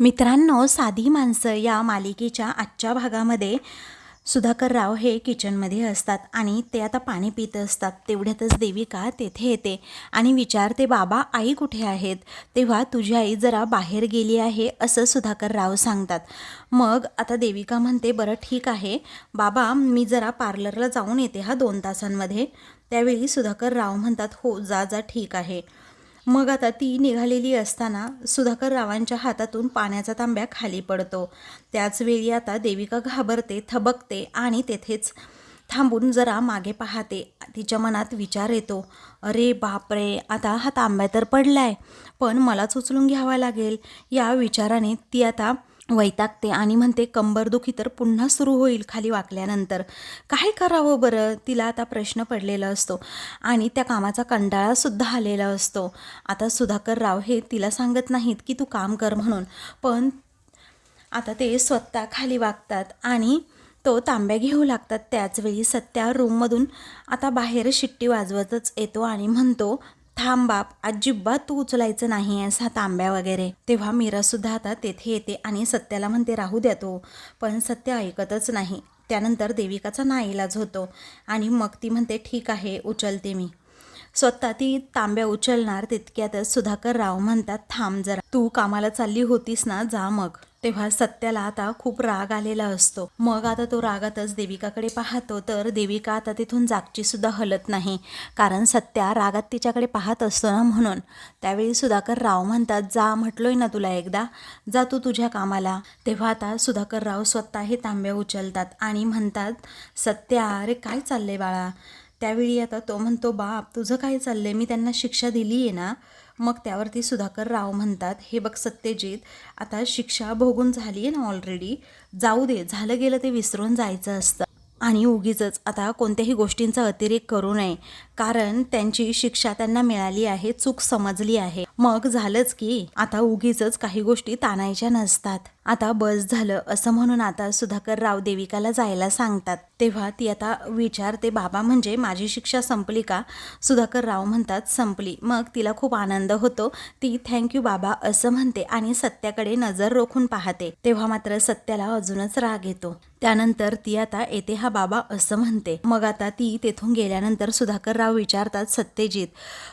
मित्रांनो साधी माणसं या मालिकेच्या आजच्या भागामध्ये सुधाकर राव हे किचनमध्ये असतात आणि ते आता पाणी पित असतात. तेवढ्यातच देविका तेथे येते आणि विचारते बाबा आई कुठे आहेत? तेव्हा तुझी आई जरा बाहेर गेली आहे असं सुधाकर राव सांगतात. मग आता देविका म्हणते बरं ठीक आहे. बाबा मी जरा पार्लरला जाऊन येते हा दोन तासांमध्ये. त्यावेळी सुधाकर राव म्हणतात हो जा जा ठीक आहे. मग आता ती निघालेली असताना सुधाकर रावांच्या हातातून पाण्याचा तांब्या खाली पडतो. त्याचवेळी आता देविका घाबरते थबकते आणि तेथेच थांबून जरा मागे पाहते. तिच्या मनात विचार येतो अरे बापरे आता हा तांब्या तर पडलाय पण मलाच उचलून घ्यावा लागेल. या विचाराने ती आता वैतागते आणि म्हणते कंबरदुखी तर पुन्हा सुरू होईल खाली वाकल्यानंतर. काय करावं बरं तिला आता प्रश्न पडलेला असतो आणि त्या कामाचा कंटाळासुद्धा आलेला असतो. आता सुधाकर राव हे तिला सांगत नाहीत की तू काम कर म्हणून. पण आता ते स्वतः खाली वागतात आणि तो तांब्या घेऊ लागतात. त्याचवेळी सत्या रूममधून आता बाहेर शिट्टी वाजवतच येतो आणि म्हणतो थांब बाप अजिबात तू उचलायचं नाही आहेस हा तांब्या वगैरे. तेव्हा मीरासुद्धा आता तेथे येते आणि सत्याला म्हणते राहू द्या तो. पण सत्य ऐकतच नाही. त्यानंतर देविकाचा नाईलाज होतो आणि मग ती म्हणते ठीक आहे उचलते मी. स्वतः ती तांब्या उचलणार तितक्यातच सुधाकर राव म्हणतात थांब जरा. तू कामाला चालली होतीस ना जा मग. तेव्हा सत्याला आता खूप राग आलेला असतो. मग आता तो रागातच देविकाकडे पाहतो तर देविका आता तिथून जागची सुद्धा हलत नाही. कारण सत्या रागात तिच्याकडे पाहत असतो ना म्हणून. त्यावेळी सुधाकर राव म्हणतात जा म्हटलोय ना तुला एकदा. जा तू तुझ्या कामाला. तेव्हा आता सुधाकर राव स्वतः हे तांब्या उचलतात आणि म्हणतात सत्या अरे काय चाललंय बाळा? त्यावेळी आता तो म्हणतो बाप तुझं काय चाललंय? मी त्यांना शिक्षा दिली आहे ना. मग त्यावरती सुधाकर राव म्हणतात हे बघ सत्यजित आता शिक्षा भोगून झाली आहे ना ऑलरेडी जाऊ दे झालं गेलं ते विसरून जायचं असतं. आणि उगीच आता कोणत्याही गोष्टींचा अतिरेक करू नये. कारण त्यांची शिक्षा त्यांना मिळाली आहे चूक समजली आहे. मग झालंच की आता उगीच काही गोष्टी ताणायच्या नसतात. आता बस झालं असं म्हणून आता सुधाकर राव देविकाला जायला सांगतात. तेव्हा ती आता विचारते बाबा म्हणजे माझी शिक्षा संपली का? सुधाकर राव म्हणतात संपली. मग तिला खूप आनंद होतो. ती थँक्यू बाबा असं म्हणते आणि सत्याकडे नजर रोखून पाहते. तेव्हा मात्र सत्याला अजूनच राग येतो. त्यानंतर ती आता येते हा बाबा असं म्हणते. मग आता ती तेथून गेल्यानंतर सुधाकर राव विचारतात सत्यजित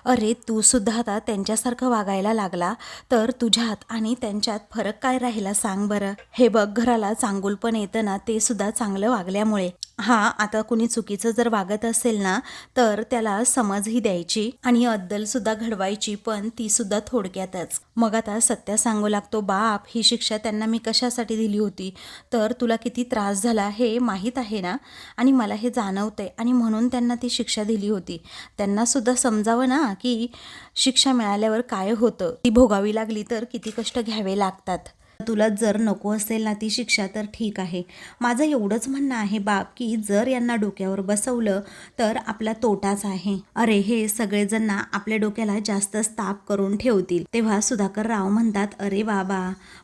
अरे तू सुद्धा आता त्यांच्यासारखं वागायला लागला? तर तुझ्यात आणि त्यांच्यात फरक काय राहिला सांग बरं. हे बघ घराला चांगुलपण येतं ना ते सुद्धा चांगलं वागल्यामुळे. हा आता कुणी चुकीचं जर वागत असेल ना तर त्याला समजही द्यायची आणि अद्दल सुद्धा घडवायची पण ती सुद्धा थोडक्यातच. मग आता सत्या सांगू लागतो बाप ही शिक्षा त्यांना मी कशासाठी दिली होती? तर तुला किती त्रास झाला हे माहीत आहे ना? आणि मला हे जाणवतंय आणि म्हणून त्यांना ती शिक्षा दिली होती. त्यांना सुद्धा समजावं ना की शिक्षा मिळाल्यावर काय होतं? ती भोगावी लागली तर किती कष्ट घ्यावे लागतात. तुला जर नको असेल ना ती शिक्षा तर ठीक आहे. माझं एवढंच म्हणणं आहे बाप की जर यांना डोक्यावर बसवलं तर आपला तोटाच आहे. अरे हे सगळेजण ना आपल्या डोक्याला जास्तच ताप करून ठेवतील. तेव्हा सुधाकर राव म्हणतात अरे बाबा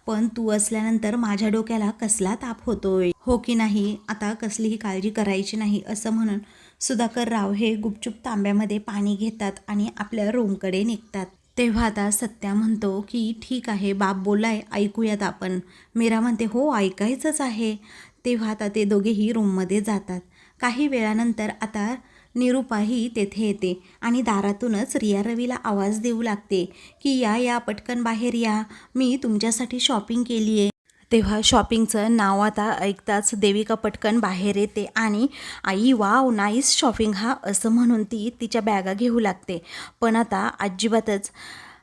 पण तू असल्यानंतर माझ्या डोक्याला कसला ताप होतोय? हो की नाही आता कसलीही काळजी करायची नाही असं म्हणून सुधाकर राव हे गुपचूप तांब्यामध्ये पाणी घेतात आणि आपल्या रूमकडे निघतात. तेव्हा आता सत्या म्हणतो की ठीक आहे बाप बोलाय ऐकूयात आपण. मीरा म्हणते हो ऐकायचंच आहे. तेव्हा आता ते दोघेही रूममध्ये जातात. काही वेळानंतर आता निरूपाही तेथे येते आणि दारातूनच रिया रवीला आवाज देऊ लागते की या या पटकन बाहेर या. मी तुमच्यासाठी शॉपिंग केली आहे तेव्हा शॉपिंगचं नाव आता ऐकताच देविका पटकन बाहेर येते आणि आई वाव नाईस शॉपिंग हा असं म्हणून ती तिच्या बॅगा घेऊ लागते. पण आता अजिबातच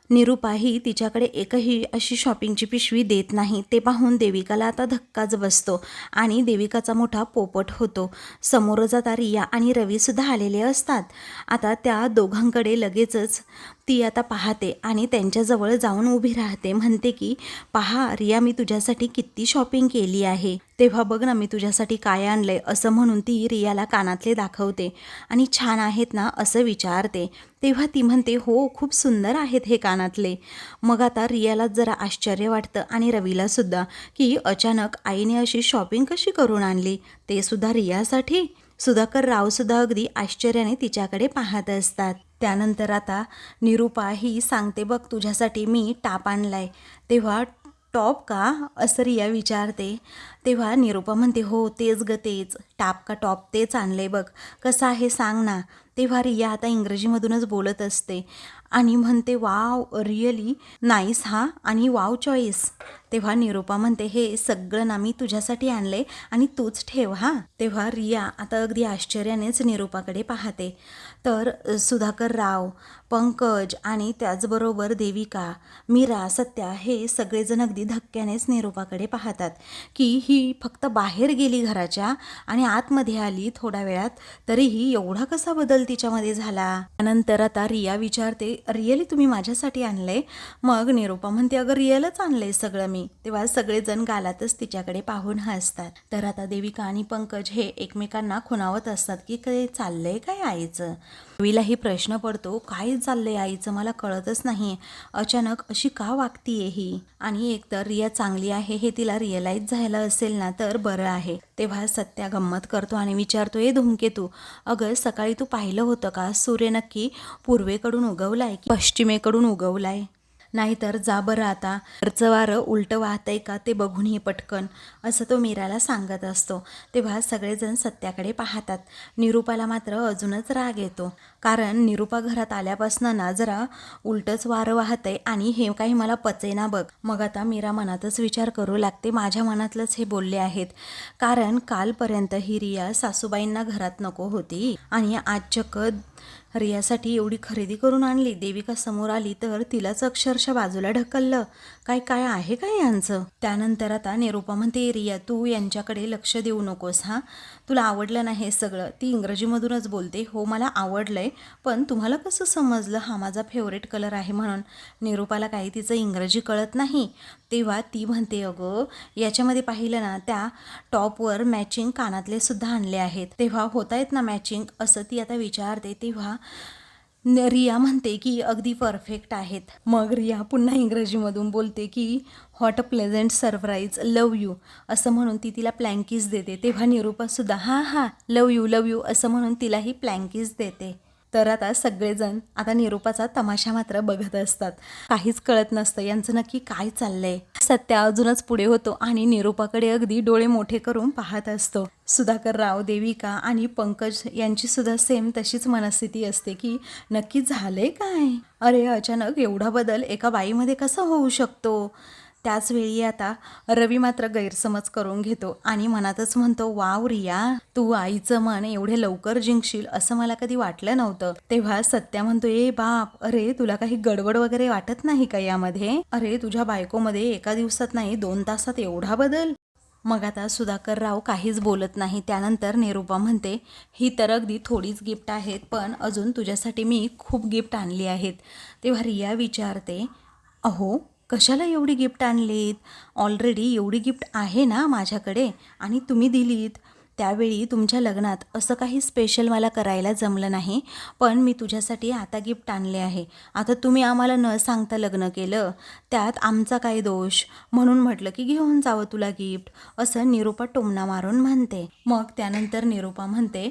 निरुपाही तिच्याकडे एकही अशी शॉपिंगची पिशवी देत नाही. ते पाहून देविकाला आता धक्काच बसतो आणि देविकाचा मोठा पोपट होतो. समोर जाता रिया आणि रवीसुद्धा आलेले असतात. आता त्या दोघांकडे लगेचच ती आता पाहते आणि त्यांच्याजवळ जाऊन उभी राहते. म्हणते की पहा रिया मी तुझ्यासाठी किती शॉपिंग केली आहे. तेव्हा बघ ना मी तुझ्यासाठी काय आणलंय असं म्हणून ती रियाला कानातले दाखवते. आणि छान आहेत ना असं विचारते. तेव्हा ती म्हणते हो खूप सुंदर आहेत हे कानातले. मग आता रियाला जरा आश्चर्य वाटतं आणि रवीला सुद्धा की अचानक आईने अशी शॉपिंग कशी करून आणली? ते सुद्धा रियासाठी? सुधाकर रावसुद्धा अगदी आश्चर्याने तिच्याकडे पाहत असतात. त्यानंतर आता निरूपा ही सांगते बघ तुझ्यासाठी मी टाप आणलाय. तेव्हा टॉप का? असं रिया विचारते. तेव्हा निरूपा म्हणते हो तेच ग तेच. टाप का टॉप तेच आणले बघ. कसं आहे सांग ना. तेव्हा रिया आता इंग्रजीमधूनच बोलत असते. आणि म्हणते वाव रिअली? नाईस हा? आणि वाव चॉईस? तेव्हा निरूपा म्हणते हे सगळं ना मी तुझ्यासाठी आणले आणि तूच ठेव हा? तेव्हा रिया आता अगदी आश्चर्यानेच निरूपाकडे पाहते. तर सुधाकर राव पंकज आणि त्याचबरोबर देविका मीरा सत्या हे सगळेजण अगदी धक्क्यानेच निरूपाकडे पाहतात की ही फक्त बाहेर गेली घराच्या आणि आतमध्ये आली थोड्या वेळात तरीही एवढा कसा बदल तिच्यामध्ये झाला? त्यानंतर आता रिया विचारते रिअली तुम्ही माझ्यासाठी आणले मग निरूपा म्हणते अगं रिअलच आणलंय सगळं मी. तेव्हा सगळेजण गालातच तिच्याकडे पाहून हसतात. तर आता देविका आणि पंकज हे एकमेकांना खुणावत असतात की काय चाललंय काय आईचं? रवीलाही प्रश्न पडतो काय चाललंय आईचं मला कळतच नाही. अचानक अशी का वागतीये ही? आणि एकतर रिया चांगली आहे हे तिला रिअलाईज झालं असेल ना तर बरं आहे. तेव्हा सत्या गंमत करतो आणि विचारतो ए धूमकेतू अगं सकाळी तू पाहिलं होतं का? सूर्य नक्की पूर्वेकडून उगवलाय की पश्चिमेकडून उगवलाय? नाहीतर जा बरं आता. वरचं वारं उलटं वाहतंय का ते बघून पटकन असं तो मीराला सांगत असतो. तेव्हा सगळेजण सत्याकडे पाहतात. निरूपाला मात्र अजूनच राग येतो. कारण निरूपा घरात आल्यापासनं ना जरा उलटंच वारं वाहतंय आणि हे काही मला पचेना बघ. मग आता मीरा मनातच विचार करू लागते. माझ्या मनातलंच हे बोलले आहेत. कारण कालपर्यंत ही रिया सासूबाईंना घरात नको होती आणि आज चक्क रियासाठी एवढी खरेदी करून आणली देविका समोर आली तर तिलाच अक्षरशः बाजूला ढकललं. काय काय आहे काय यांचं? त्यानंतर आता निरूपा म्हणते रिया तू यांच्याकडे लक्ष देऊ नकोस हां? तुला आवडलं नाही हे सगळं? ती इंग्रजीमधूनच बोलते. हो मला आवडलं आहे पण तुम्हाला कसं समजलं? हा माझा फेवरेट कलर आहे म्हणून. निरूपाला काही तिचं इंग्रजी कळत नाही. तेव्हा ती म्हणते अगं याच्यामध्ये पाहिलं ना त्या टॉपवर मॅचिंग कानातले सुद्धा आणले आहेत. तेव्हा होत आहेत ना मॅचिंग असं ती आता विचारते. तेव्हा रिया म्हणते की अगदी परफेक्ट आहेत. मग रिया पुन्हा इंग्रजीमधून बोलते की what a pleasant surprise love you असं म्हणून ती तिला प्लँकीज देते. तेव्हा निरूपासुद्धा हां हां लव यू लव यू असं म्हणून तिलाही प्लँकीज देते. तर आता सगळेजण आता निरूपाचा तमाशा मात्र बघत असतात. काहीच कळत नसतं यांचं नक्की काय चाललंय. सत्या अजूनच पुढे होतो आणि निरूपाकडे अगदी डोळे मोठे करून पाहत असतो. सुधाकर राव देविका आणि पंकज यांची सुद्धा सेम तशीच मनस्थिती असते की नक्की झालंय काय? अरे अचानक एवढा बदल एका बाईमध्ये कसा होऊ शकतो? त्याचवेळी आता रवी मात्र गैरसमज करून घेतो आणि मनातच म्हणतो वाव रिया तू आईचं मन एवढे लवकर जिंकशील असं मला कधी वाटलं नव्हतं. तेव्हा सत्या म्हणतो ए बाप अरे तुला काही गडबड वगैरे वाटत नाही का यामध्ये? अरे तुझ्या बायकोमध्ये एका दिवसात नाही दोन तासात एवढा बदल? मग आता सुधाकर राव काहीच बोलत नाही. त्यानंतर निरुपा म्हणते ही तर अगदी थोडीच गिफ्ट आहेत पण अजून तुझ्यासाठी मी खूप गिफ्ट आणली आहेत. तेव्हा रिया विचारते अहो कशाला एवढी गिफ्ट आणलीत? ऑलरेडी एवढी गिफ्ट आहे ना माझ्याकडे आणि तुम्ही दिलीत. त्यावेळी तुमच्या लग्नात असं काही स्पेशल मला करायला जमलं नाही पण मी तुझ्यासाठी आता गिफ्ट आणले आहे. आता तुम्ही आम्हाला न सांगता लग्न केलं त्यात आमचा काय दोष? म्हणून म्हटलं की घेऊन जावं तुला गिफ्ट असं निरूपा टोमणा मारून म्हणते. मग त्यानंतर निरूपा म्हणते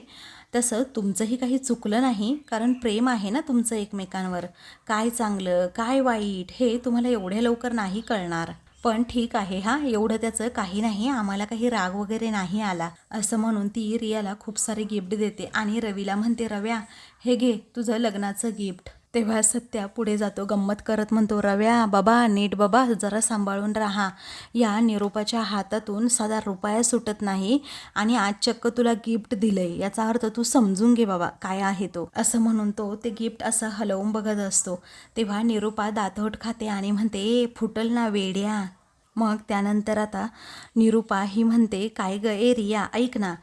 तसं तुमचंही काही चुकलं नाही कारण प्रेम आहे ना तुमचं एकमेकांवर. काय चांगलं काय वाईट हे तुम्हाला एवढ्या लवकर नाही कळणार. पण ठीक आहे हा एवढं त्याचं काही नाही आम्हाला काही राग वगैरे नाही आला. असं म्हणून ती रियाला खूप सारे गिफ्ट देते आणि रवीला म्हणते रव्या हे घे तुझं लग्नाचं गिफ्ट. तेव्हा सत्या पुढे जातो. गंमत करत म्हणतो रव्या बाबा नीट बाबा जरा सांभाळून राहा. या निरोपाच्या हातातून साधा रुपया सुटत नाही आणि आज चक्क तुला गिफ्ट दिलंय. याचा अर्थ तू समजून घे बाबा काय आहे तो. असं म्हणून तो ते गिफ्ट असं हलवून बघत असतो. तेव्हा निरूपा दातोट खाते आणि म्हणते ए फुटल ना वेड्या. मग त्यानंतर आता निरूपा ही म्हणते काय ग ए रिया ऐक ना.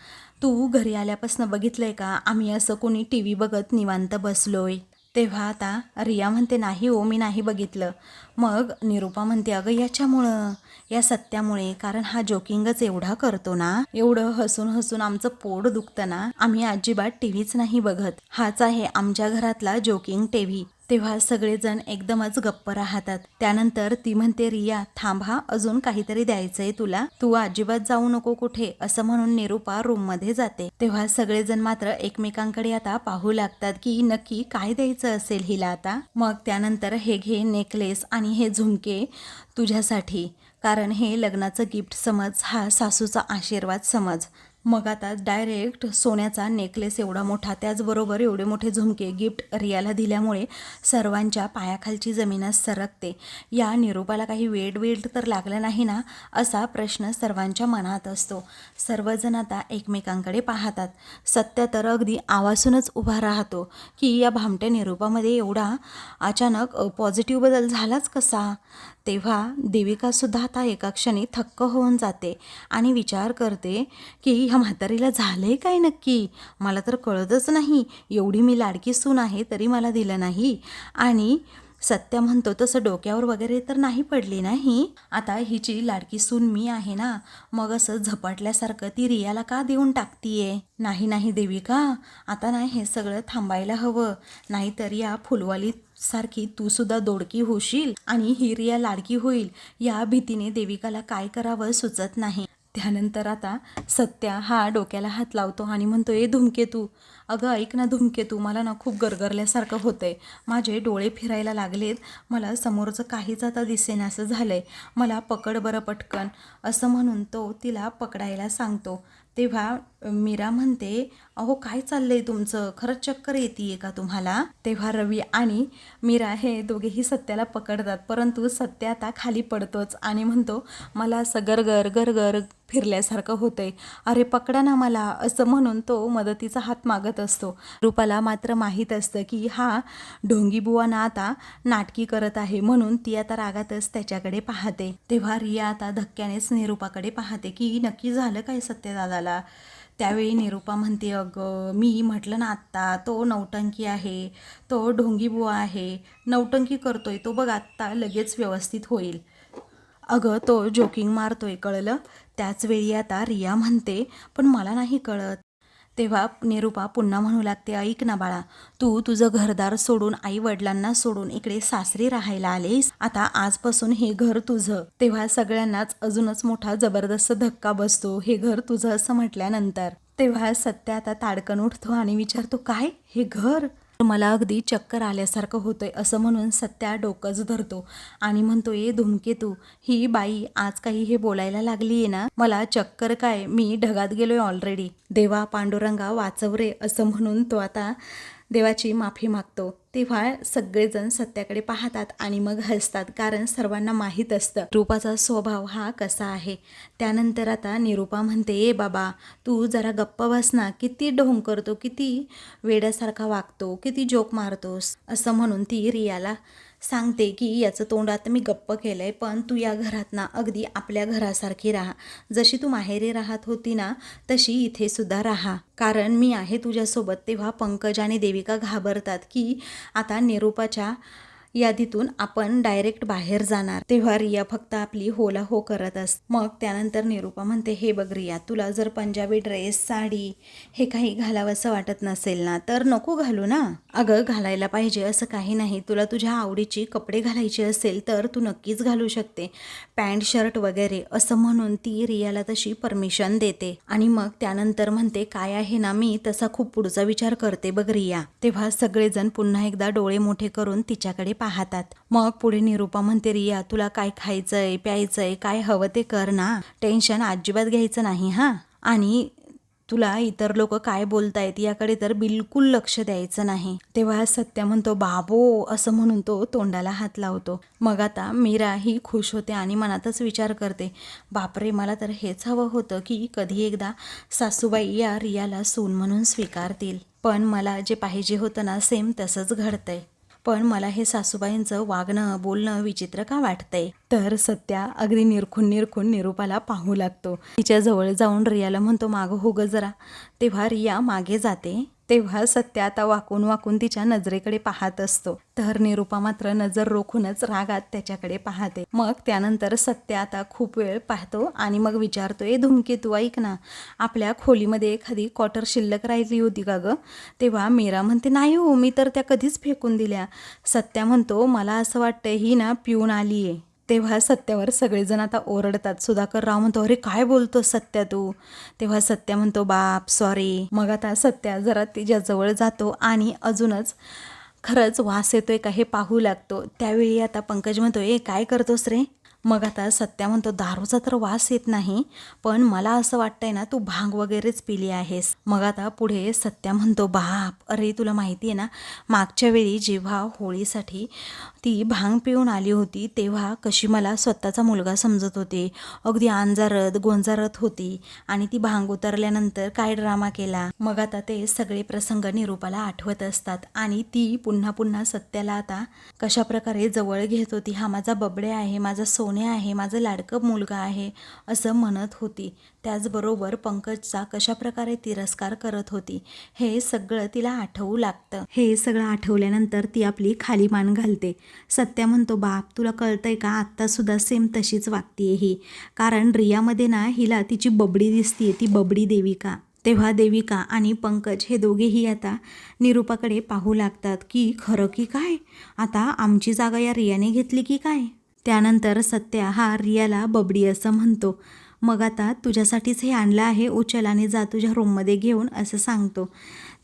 तू घरी आल्यापासून बघितलंय का? आम्ही असं कोणी टी व्ही बघत निवांत बसलोय. तेव्हा आता रिया म्हणते नाही हो मी नाही बघितलं. मग निरूपा म्हणते अगं याच्यामुळं या सत्यामुळे कारण हा जोकिंगच एवढा करतो ना एवढं हसून हसून आमचं पोट दुखतं ना आम्ही अजिबात टीव्हीच नाही बघत. हाच आहे आमच्या घरातला जोकिंग टीव्ही. तेव्हा सगळेजण एकदमच गप्प राहतात. त्यानंतर ती म्हणते रिया थांबा अजून काहीतरी द्यायचंय तुला. तू अजिबात जाऊ नको कुठे असं म्हणून निरूपा रूममध्ये जाते. तेव्हा सगळेजण मात्र एकमेकांकडे आता पाहू लागतात की नक्की काय द्यायचं असेल हिला आता. मग त्यानंतर हे घे नेकलेस आणि हे झुमके तुझ्यासाठी. कारण हे लग्नाचं गिफ्ट समज हा सासूचा आशीर्वाद समज. मग आता डायरेक्ट सोन्याचा नेकलेस एवढा मोठा त्याचबरोबर एवढे मोठे झुमके गिफ्ट रियाला दिल्यामुळे सर्वांच्या पायाखालची जमीनच सरकते. या निरोपाला काही वेड वेड तर लागलं नाही ना असा प्रश्न सर्वांच्या मनात असतो. सर्वजण आता एकमेकांकडे पाहतात. सत्य तर अगदी आवासूनच उभा राहतो की या भामट्या निरोपामध्ये एवढा अचानक पॉझिटिव्ह बदल झालाच कसा? तेव्हा देविकासुद्धा आता एका क्षणी थक्क होऊन जाते आणि विचार करते की ह्या म्हातारीला झालं आहे काय नक्की? मला तर कळतच नाही. एवढी मी लाडकी सून आहे तरी मला दिलं नाही. आणि सत्या म्हणतो तसं डोक्यावर वगैरे तर नाही पडली नाही. आता हिची लाडकी सून मी आहे ना मग असं झपाटल्यासारखं ती रियाला का देऊन टाकतीये? नाही नाही देविका आता नाही हे सगळं थांबायला हवं. नाहीतर या फुलवाली सारखी तू सुद्धा दोडकी होशील आणि ही रिया लाडकी होईल. या भीतीने देविकाला काय करावं सुचत नाही. त्यानंतर आता सत्या हा डोक्याला हात लावतो आणि म्हणतो ए धुमकेतू अगं ऐक ना धुमकेतू मला ना खूप गरगरल्यासारखं होतंय. माझे डोळे फिरायला लागलेत. मला समोरचं काहीच आता दिसेनासं झालंय. मला पकड बरं पटकन. असं म्हणून तो तिला पकडायला सांगतो. तेव्हा मीरा म्हणते अहो काय चाललंय तुमचं? खरंच चक्कर येते का तुम्हाला? तेव्हा रवी आणि मीरा हे दोघेही सत्याला पकडतात. परंतु सत्य आता खाली पडतोच आणि म्हणतो मला असं गरगर गरगर फिरल्यासारखं होतंय. अरे पकडा ना मला. असं म्हणून तो मदतीचा हात मागत असतो. रूपाला मात्र माहीत असतं की हा ढोंगीबुवा ना आता नाटकी करत आहे म्हणून ती आता रागातच त्याच्याकडे पाहते. तेव्हा रिया आता धक्क्यानेच निरूपाकडे पाहते की नक्की झालं काय सत्यदादाला? त्यावेळी निरूपा म्हणते अगं मी म्हटलं ना आत्ता तो नौटंकी आहे तो ढोंगीबुवा आहे नौटंकी करतोय तो बघ आत्ता लगेच व्यवस्थित होईल. अगं तो जोकिंग मारतोय कळलं? त्याच वेळी आता रिया म्हणते पण मला नाही कळत तेव्हा निरूपा पुन्हा म्हणू लागते ऐक ना बाळा तू तुझं घरदार सोडून आई वडिलांना सोडून इकडे सासरी राहायला आलेस. आता आजपासून हे घर तुझं. तेव्हा सगळ्यांनाच अजूनच मोठा जबरदस्त धक्का बसतो हे घर तुझं असं म्हटल्यानंतर. तेव्हा सत्य आता ताडकन उठतो आणि विचारतो काय? हे घर? मला अगदी चक्कर आल्यासारखं होतंय असं म्हणून सत्या डोकंच धरतो आणि म्हणतो ए धुमकेतू ही बाई आज काही हे बोलायला लागली आहे ना मला चक्कर काय मी ढगात गेलोय ऑलरेडी देवा पांडुरंगा वाचव रे असं म्हणून तो आता देवाची माफी मागतो तेव्हा सगळेजण सत्याकडे पाहतात आणि मग हसतात कारण सर्वांना माहीत असतं रूपाचा स्वभाव हा कसा आहे. त्यानंतर आता निरूपा म्हणते ए बाबा तू जरा गप्प बसना किती ढोंग करतो किती वेड्यासारखा वागतो किती जोक मारतोस असं म्हणून ती रियाला सांगते की याचं तोंडात मी गप्प केलं आहे पण तू या घरात ना अगदी आपल्या घरासारखी राहा. जशी तू माहेरी राहत होती ना तशी इथे सुद्धा राहा. कारण मी आहे तुझ्यासोबत तेव्हा पंकज आणि देविका घाबरतात की आता निरूपाच्या यादीतून आपण डायरेक्ट बाहेर जाणार. तेव्हा रिया फक्त आपली होला हो करत असते मग त्यानंतर निरूपा म्हणते हे बघ रिया तुला जर पंजाबी ड्रेस साडी हे काही घालावंसं वाटत नसेल ना तर नको घालू ना. अगं घालायला पाहिजे असं काही नाही. तुला तुझ्या आवडीची कपडे घालायचे असेल तर तू नक्कीच घालू शकते. पॅन्ट शर्ट वगैरे असं म्हणून ती रियाला तशी परमिशन देते. आणि मग त्यानंतर म्हणते काय आहे ना मी तसा खूप पुढचा विचार करते बघ रिया. तेव्हा सगळेजण पुन्हा एकदा डोळे मोठे करून तिच्याकडे पाहतात. मग पुढे निरूपा म्हणते रिया तुला काय खायचंय प्यायचंय काय हवं ते कर ना. टेन्शन अजिबात घ्यायचं नाही हां. आणि तुला इतर लोक काय बोलतायत याकडे तर बिलकुल लक्ष द्यायचं नाही. तेव्हा सत्य म्हणतो बाबो असं म्हणून तो तोंडाला हात लावतो. मग आता मीरा ही खुश होते आणि मनातच विचार करते बापरे मला तर हेच हवं होतं की कधी एकदा सासूबाई या रियाला सून म्हणून स्वीकारतील. पण मला जे पाहिजे होतं ना सेम तसंच घडतंय. पण मला हे सासूबाईंचं वागणं बोलणं विचित्र का वाटतंय? तर सत्या अगदी निरखून निरखून निरूपाला पाहू लागतो. तिच्या जवळ जाऊन रियाला म्हणतो मागं हो ग जरा. तेव्हा रिया मागे जाते. तेव्हा सत्य आता वाकून वाकून तिच्या नजरेकडे पाहत असतो. तर निरूपा मात्र नजर रोखूनच रागात त्याच्याकडे पाहते. मग त्यानंतर सत्य आता खूप वेळ पाहतो आणि मग विचारतो ए तू ऐक ना आपल्या खोलीमध्ये एखादी क्वार्टर शिल्लक राहिली होती का गं? तेव्हा मीरा म्हणते नाही हो मी तर त्या कधीच फेकून दिल्या. सत्या म्हणतो मला असं वाटतं ही ना पिऊन आली आहे तेव्हा सत्यावर सगळेजण आता ओरडतात सुधाकर राव म्हणतो अरे काय बोलतो सत्या तू? तेव्हा सत्या म्हणतो बाप सॉरी मग आता सत्या जरा तिच्याजवळ जातो आणि अजूनच खरंच वास येतोय का हे पाहू लागतो. त्यावेळी आता पंकज म्हणतो ए काय करतोस रे? मग आता सत्या म्हणतो दारूचा तर वास येत नाही पण मला असं वाटतंय ना तू भांग वगैरेच पिली आहेस. मग आता पुढे सत्या म्हणतो बाप अरे तुला माहिती आहे ना मागच्या वेळी जेव्हा होळीसाठी ती भांग पिऊन आली होती तेव्हा कशी मला स्वतःचा मुलगा समजत होते. अगदी अंजारत गोंजारत होती आणि ती भांग उतरल्यानंतर काय ड्रामा केला? मग आता ते सगळे प्रसंग निरूपाला आठवत असतात आणि ती पुन्हा पुन्हा सत्याला आता कशा प्रकारे जवळ घेत होती हा माझा बबडे आहे माझा सोन आहे माझं लाडकं मुलगा आहे असं म्हणत होती. त्याचबरोबर पंकजचा कशा प्रकारे तिरस्कार करत होती हे सगळं तिला आठवू लागतं. हे सगळं आठवल्यानंतर ती आपली खाली मान घालते. सत्या म्हणतो बाप तुला कळतंय का? आत्तासुद्धा सेम तशीच वागतीये ही. कारण रियामध्ये ना हिला तिची बबडी दिसतीये ती बबडी देविका. तेव्हा देविका आणि पंकज हे दोघेही आता निरूपाकडे पाहू लागतात की खरं की काय? आता आमची जागा या रियाने घेतली की काय? त्यानंतर सत्या हा रियाला बबडी असं म्हणतो. मग आता तुझ्यासाठीच हे आणलं आहे उचल आणि जा तुझ्या रूममध्ये घेऊन असं सांगतो.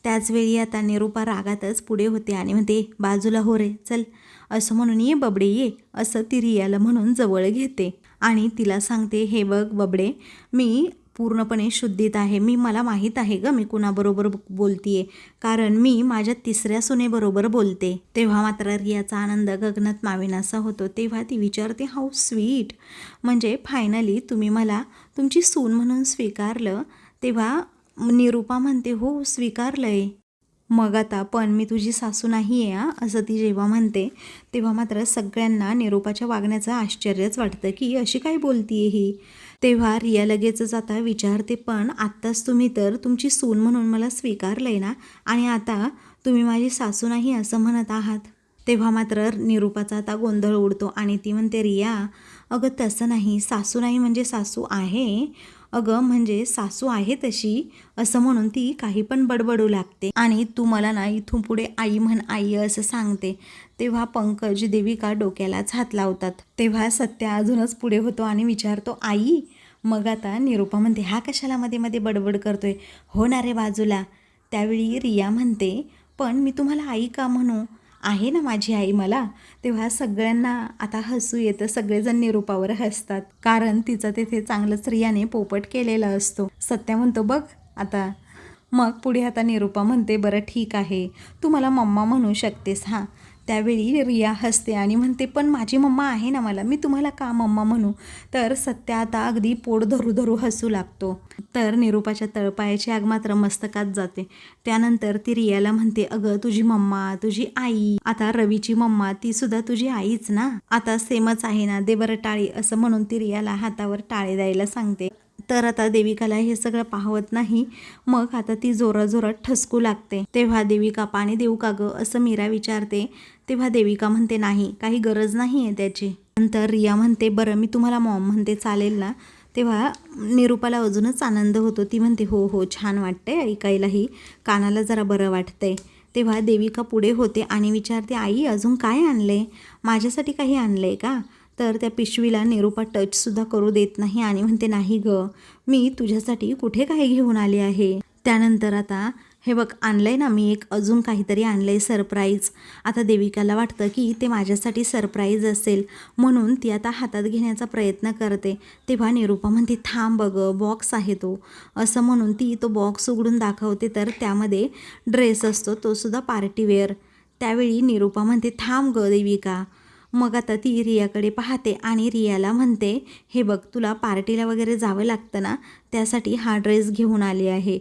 त्याचवेळी आता निरूपा रागातच पुढे होते आणि म्हणते बाजूला हो रे चल. असं म्हणून ये बबडे ये असं ती रियाला म्हणून जवळ घेते. आणि तिला सांगते हे बघ बबडे मी पूर्णपणे शुद्धीत आहे. मी मला माहीत आहे ग मी कुणाबरोबर बोलतीये. कारण मी माझ्या तिसऱ्या सुनेबरोबर बोलते. तेव्हा मात्र रियाचा आनंद गगनात माविनासा होतो. तेव्हा ती विचारते हाऊ स्वीट. म्हणजे फायनली तुम्ही मला तुमची सून म्हणून स्वीकारलं. तेव्हा निरूपा म्हणते हो स्वीकारलं आहे मग आता पण मी तुझी सासू नाही आहे असं ती जेव्हा म्हणते तेव्हा मात्र सगळ्यांना निरूपाच्या वागण्याचं आश्चर्यच वाटतं की अशी काय बोलतीये ही? तेव्हा रिया लगेचच आता विचारते पण आत्ताच तुम्ही तर तुमची सून म्हणून मला स्वीकारलंय ना? आणि आता तुम्ही माझी सासू नाही असं म्हणत आहात? तेव्हा मात्र निरूपाचा आता गोंधळ उडतो आणि ती म्हणते रिया अगं तसं नाही. सासू नाही म्हणजे सासू आहे. अगं म्हणजे सासू आहे तशी असं म्हणून ती काही पण बडबडू लागते. आणि तू मला ना इथून पुढे आई म्हण आई असं सांगते. तेव्हा पंकज देविका डोक्यालाच हात लावतात. तेव्हा सत्या अजूनच पुढे होतो आणि विचारतो आई मग आता निरूपा म्हणते हा कशाला मध्ये मध्ये बडबड करतोय? हो ना रे बाजूला. त्यावेळी रिया म्हणते पण मी तुम्हाला आई का म्हणू? आहे ना माझी आई मला तेव्हा सगळ्यांना आता हसू येतं सगळेजण निरूपावर हसतात. कारण तिचं तेथे चांगलं स्त्रियाने पोपट केलेला असतो. सत्या म्हणतो बघ आता. मग पुढे आता निरूपा म्हणते बरं ठीक आहे. तू मला मम्मा म्हणू शकतेस हां. त्यावेळी रिया हसते आणि म्हणते पण माझी मम्मा आहे ना मला मी तुम्हाला का मम्मा म्हणू? तर सत्या आता अगदी पोट धरू धरू हसू लागतो. तर निरूपाच्या तळपायाची आग मात्र मस्तकात जाते. त्यानंतर ती रियाला म्हणते अगं तुझी मम्मा तुझी आई आता रवीची मम्मा ती सुद्धा तुझी आईच ना? आता सेमच आहे ना दे बरं टाळी असं म्हणून ती रियाला हातावर टाळे द्यायला सांगते. तर आता देविकाला हे सगळं पाहवत नाही. मग आता ती जोराजोरात ठसकू लागते. तेव्हा देविका पाणी देऊ का गं? असं मीरा विचारते. तेव्हा देविका म्हणते नाही काही गरज नाही आहे त्याची. नंतर रिया म्हणते बरं मी तुम्हाला मॉम म्हणते चालेल ना? तेव्हा निरूपाला अजूनच आनंद होतो. ती म्हणते हो हो छान वाटतंय ऐकायलाही. कानाला जरा बरं वाटतंय. तेव्हा देविका पुढे होते आणि विचारते आई अजून काय आणले माझ्यासाठी काही आणलंय का? तर त्या पिशवीला निरूपा टचसुद्धा करू देत नाही आणि म्हणते नाही ग मी तुझ्यासाठी कुठे काही घेऊन आले आहे? त्यानंतर आता हे बघ आणलं आहे ना मी एक अजून काहीतरी आणलं आहे सरप्राईज आता देविकाला वाटतं की ते माझ्यासाठी सरप्राईज असेल. म्हणून ती आता हातात घेण्याचा प्रयत्न करते. तेव्हा निरूपा म्हणते थांब बघ बॉक्स आहे तो. असं म्हणून ती तो बॉक्स उघडून दाखवते तर त्यामध्ये ड्रेस असतो तो सुद्धा पार्टीवेअर त्यावेळी निरूपा म्हणते थांब ग देविका. मग आता ती रियाकडे पाहते आणि रियाला म्हणते हे बघ तुला पार्टीला वगैरे जावं लागतं ना त्यासाठी हा ड्रेस घेऊन आली आहे.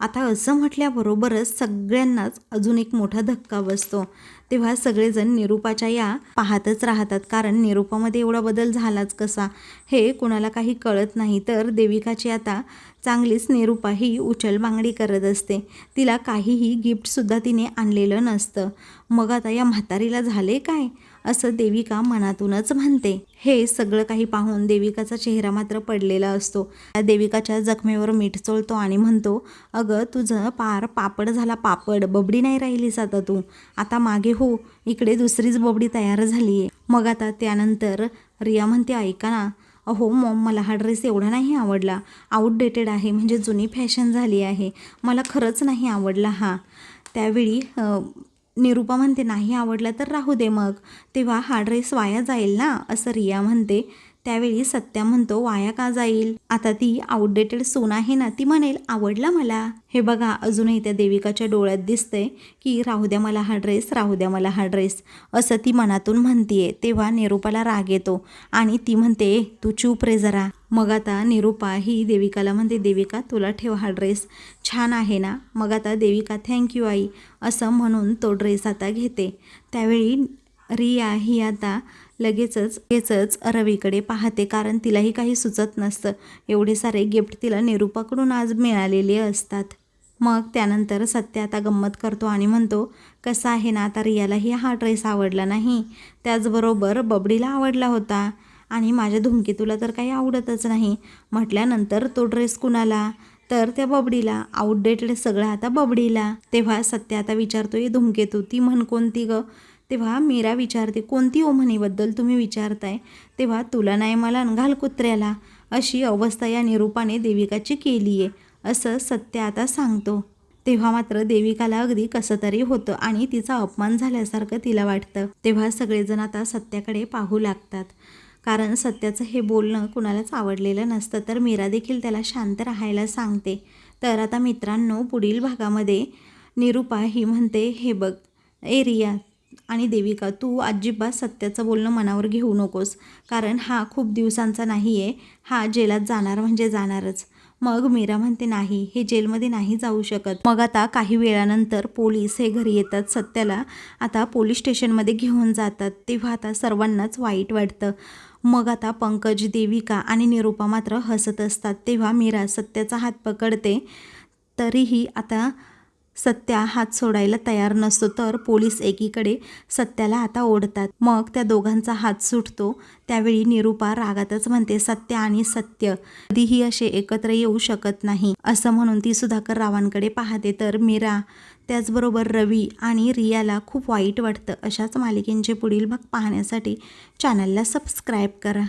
आता असं म्हटल्याबरोबरच सगळ्यांनाच अजून एक मोठा धक्का बसतो. तेव्हा सगळेजण निरूपाच्या या पाहतच राहतात कारण निरूपामध्ये एवढा बदल झालाच कसा? हे कुणाला काही कळत नाही तर देविकाची आता चांगलीच निरूपा ही उचलबांगडी करत असते. तिला काहीही गिफ्टसुद्धा तिने आणलेलं नसतं. मग आता या म्हातारीला झाले काय? असं देविका मनातूनच म्हणते. हे सगळं काही पाहून देविकाचा चेहरा मात्र पडलेला असतो. त्या देविकाच्या जखमेवर मीठ चोळतो आणि म्हणतो अगं तुझं पार पापड झाला पापड. बबडी नाही राहिलीस आता तू. आता मागे हो. इकडे दुसरीच बबडी तयार झाली आहे मग आता त्यानंतर रिया म्हणते ऐका ना. अहो मॉम मला हा ड्रेस एवढा नाही आवडला. आउटडेटेड आहे म्हणजे जुनी फॅशन झाली आहे. मला खरंच नाही आवडला हा. त्यावेळी निरूपा म्हणते नाही आवडला तर राहू दे मग. तेव्हा हा ड्रेस वाया जाईल ना? असं रिया म्हणते. त्यावेळी सत्या म्हणतो वाया का जाईल? आता ती आउटडेटेड सून आहे ना ती म्हणेल आवडला मला. हे बघा अजूनही त्या देविकाच्या डोळ्यात दिसतंय की राहू द्या मला हा ड्रेस राहू द्या मला हा ड्रेस असं ती मनातून म्हणतीये. तेव्हा निरूपाला राग येतो आणि ती म्हणते तू चूप रे जरा. मग आता निरूपा ही देविकाला म्हणते देविका तुला ठेव हा ड्रेस छान आहे ना? मग आता देविका थँक्यू आई. असं म्हणून तो ड्रेस आता घेते. त्यावेळी रिया ही आता लगेचच लगेचच रवीकडे पाहते कारण तिलाही काही सुचत नसतं. एवढे सारे गिफ्ट तिला निरूपाकडून आज मिळालेले असतात. मग त्यानंतर सत्य आता गंमत करतो आणि म्हणतो कसा आहे ना आता रियालाही हा ड्रेस आवडला नाही? त्याचबरोबर बबडीला आवडला होता. आणि माझ्या धुमकेतूला तर काही आवडतच नाही. म्हटल्यानंतर तो ड्रेस कुणाला? तर त्या बबडीला. आउटडेटेड सगळं आता बबडीला. तेव्हा सत्य आता विचारतोय धुमकेतू ती म्हण कोणती गं? तेव्हा मीरा विचारते कोणती ओमनीबद्दल तुम्ही विचारताय? तेव्हा तुला नाही मला न घाल कुत्र्याला. अशी अवस्था या निरूपाने देविकाची केली आहे असं सत्य आता सांगतो. तेव्हा मात्र देविकाला अगदी कसं तरी होतं आणि तिचा अपमान झाल्यासारखं तिला वाटतं. तेव्हा सगळेजण आता सत्याकडे पाहू लागतात. कारण सत्याचं हे बोलणं कुणालाच आवडलेलं नसतं तर मीरा देखील त्याला शांत राहायला सांगते. तर आता मित्रांनो पुढील भागामध्ये निरूपा ही म्हणते हे बघ एरिया आणि देविका तू अजिबात सत्याचं बोलणं मनावर घेऊ नकोस. कारण हा खूप दिवसांचा नाही आहे हा जेलात जाणार म्हणजे जाणारच. मग मीरा म्हणते नाही हे जेलमध्ये नाही जाऊ शकत. मग आता काही वेळानंतर पोलीस हे घरी येतात सत्याला. आता पोलीस स्टेशनमध्ये घेऊन जातात. तेव्हा आता सर्वांनाच वाईट वाटतं. मग आता पंकज देविका आणि निरूपा मात्र हसत असतात. तेव्हा मीरा सत्याचा हात पकडते. तरीही आता सत्या हात सोडायला तयार नसतो तर पोलीस एकीकडे सत्याला आता ओढतात. मग त्या दोघांचा हात सुटतो. त्यावेळी निरुपा रागातच म्हणते सत्य आणि सत्य. कधीही असे एकत्र येऊ शकत नाही. असं म्हणून ती सुधाकर रावांकडे पाहते. तर मीरा त्याचबरोबर रवी आणि रियाला खूप वाईट वाटतं. अशाच मालिकेंचे पुढील भाग पाहण्यासाठी चॅनलला सबस्क्राईब करा.